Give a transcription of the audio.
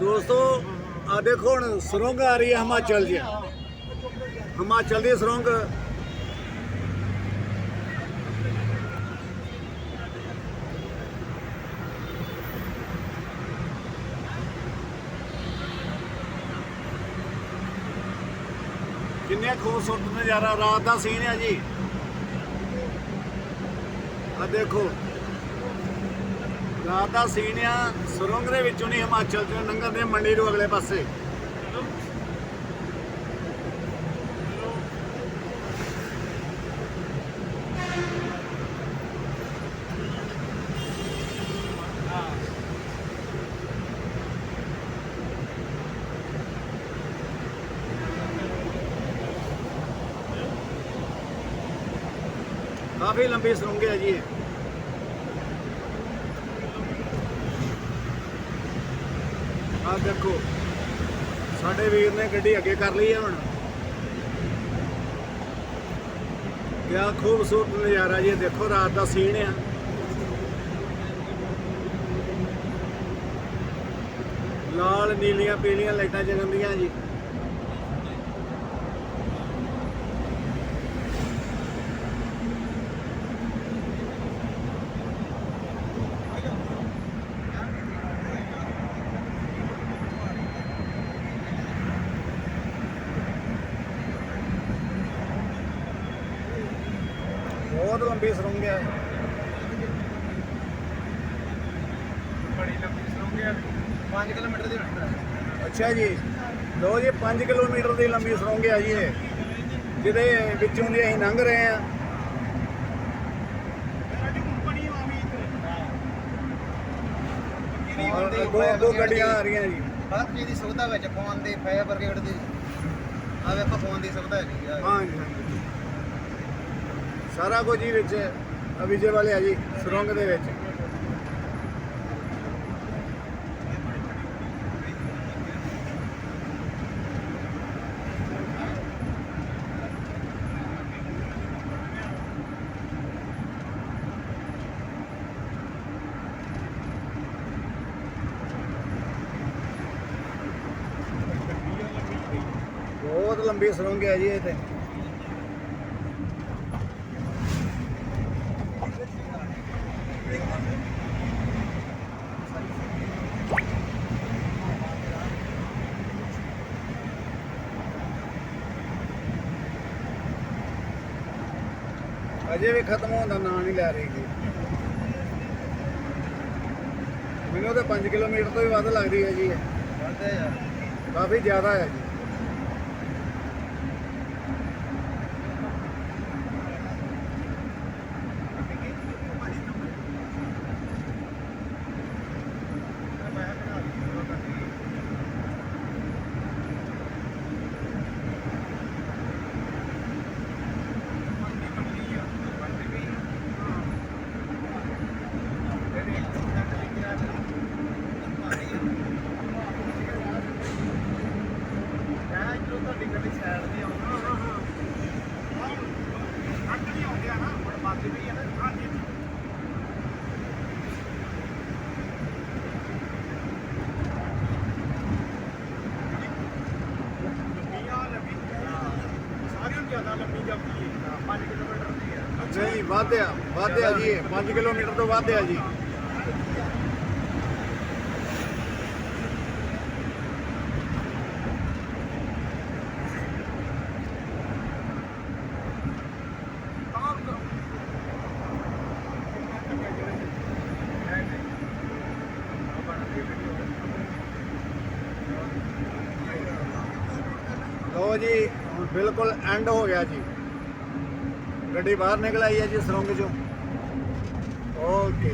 ਦੋਸਤੋ ਆ ਦੇਖੋ ਹੁਣ ਸੁਰੰਗ ਆ ਰਹੀ ਹੈ ਹਿਮਾਚਲ 'ਚ ਹਿਮਾਚਲ ਦੀ ਸੁਰੰਗ। ਕਿੰਨੇ ਖੂਬਸੂਰਤ ਨਜ਼ਾਰਾ, ਰਾਤ ਦਾ ਸੀਨ ਹੈ ਜੀ। ਆ ਦੇਖੋ। ਰਾਤ ਦਾ ਸੀਨ ਆ, ਸੁਰੰਗ ਦੇ ਵਿੱਚੋਂ ਨਹੀਂ, ਹਿਮਾਚਲ ਚੋਂ ਲੰਘਣ ਦੇ ਮੰਡੀ ਤੋਂ ਅਗਲੇ ਪਾਸੇ। ਕਾਫੀ ਲੰਬੀ ਸੁਰੰਗ ਹੈ ਜੀ ਇਹ। ਆ ਦੇਖੋ, ਸਾਡੇ ਵੀਰ ਨੇ ਗੱਡੀ ਅੱਗੇ ਕਰ ਲਈ ਹੈ ਹੁਣ। ਕਿਆ ਖੂਬਸੂਰਤ ਨਜ਼ਾਰਾ ਜੀ, ਦੇਖੋ ਰਾਤ ਦਾ ਸੀਨ ਆ। ਲਾਲ, ਨੀਲੀਆਂ, ਪੀਲੀਆਂ ਲਾਈਟਾਂ ਜਗੰਦੀਆਂ ਜੀ। ਬਹੁਤ ਲੰਬੀ ਸੁਰੰਗ ਹੈ ਬੜੀ ਲੰਬੀ ਸੁਰੰਗ ਹੈ 5 ਕਿਲੋਮੀਟਰ ਦੀ ਅੱਛਾ ਜੀ। ਲੋ ਜੀ 5 ਕਿਲੋਮੀਟਰ ਦੀ ਲੰਬੀ ਸੁਰੰਗ ਹੈ ਜੀ ਇਹ। ਜਿਹਦੇ ਵਿੱਚੋਂ ਦੀ ਅਸੀਂ ਲੰਘ ਰਹੇ ਆ। ਦੋ ਦੋ ਗੱਡੀਆਂ ਆ ਰਹੀਆਂ ਜੀ। ਹਰ ਚੀਜ਼ ਦੀ ਸੁਵਿਧਾ ਵਿੱਚ ਫੋਨ ਦੀ ਫਾਇਰ ਬ੍ਰਿਗੇਡ ਦੀ। ਆ ਵੇਖੋ ਫੋਨ ਦੀ ਸੁਵਿਧਾ ਹੈਗੀ ਆ। ਹਾਂ ਜੀ ਹਾਂ ਜੀ। ਸਾਰਾ ਕੁਝ ਹੀ ਵਿੱਚ ਆ ਵਿਜੇ ਵਾਲੇ ਆ ਜੀ, ਸੁਰੰਗ ਦੇ ਵਿੱਚ। ਬਹੁਤ ਲੰਬੀ ਸੁਰੰਗ ਹੈ ਜੀ ਇਹ ਤੇ। ਅਜੇ ਵੀ ਖਤਮ ਹੋਣ ਦਾ ਨਾਂ ਨਹੀਂ ਲੈ ਰਹੀ ਜੀ। ਮੈਨੂੰ ਤਾਂ 5 ਕਿਲੋਮੀਟਰ ਤੋਂ ਵੀ ਵੱਧ ਲੱਗਦੀ ਹੈ ਜੀ ਇਹ। ਬੰਦੇ ਆ ਕਾਫੀ ਜ਼ਿਆਦਾ ਹੈ ਜੀ। ਨਹੀਂ ਜੀ ਵੱਧ ਆ ਵੱਧ ਆ ਜੀ 5 ਕਿਲੋਮੀਟਰ ਤੋਂ ਵੱਧ ਆ ਜੀ। ਲੋ ਜੀ ਹੁਣ ਬਿਲਕੁਲ ਐਂਡ ਹੋ ਗਿਆ ਜੀ। ਗੱਡੀ ਬਾਹਰ ਨਿਕਲ ਆਈ ਹੈ ਜੀ, ਸੁਰੰਗ ਚੋਂ। ਓਕੇ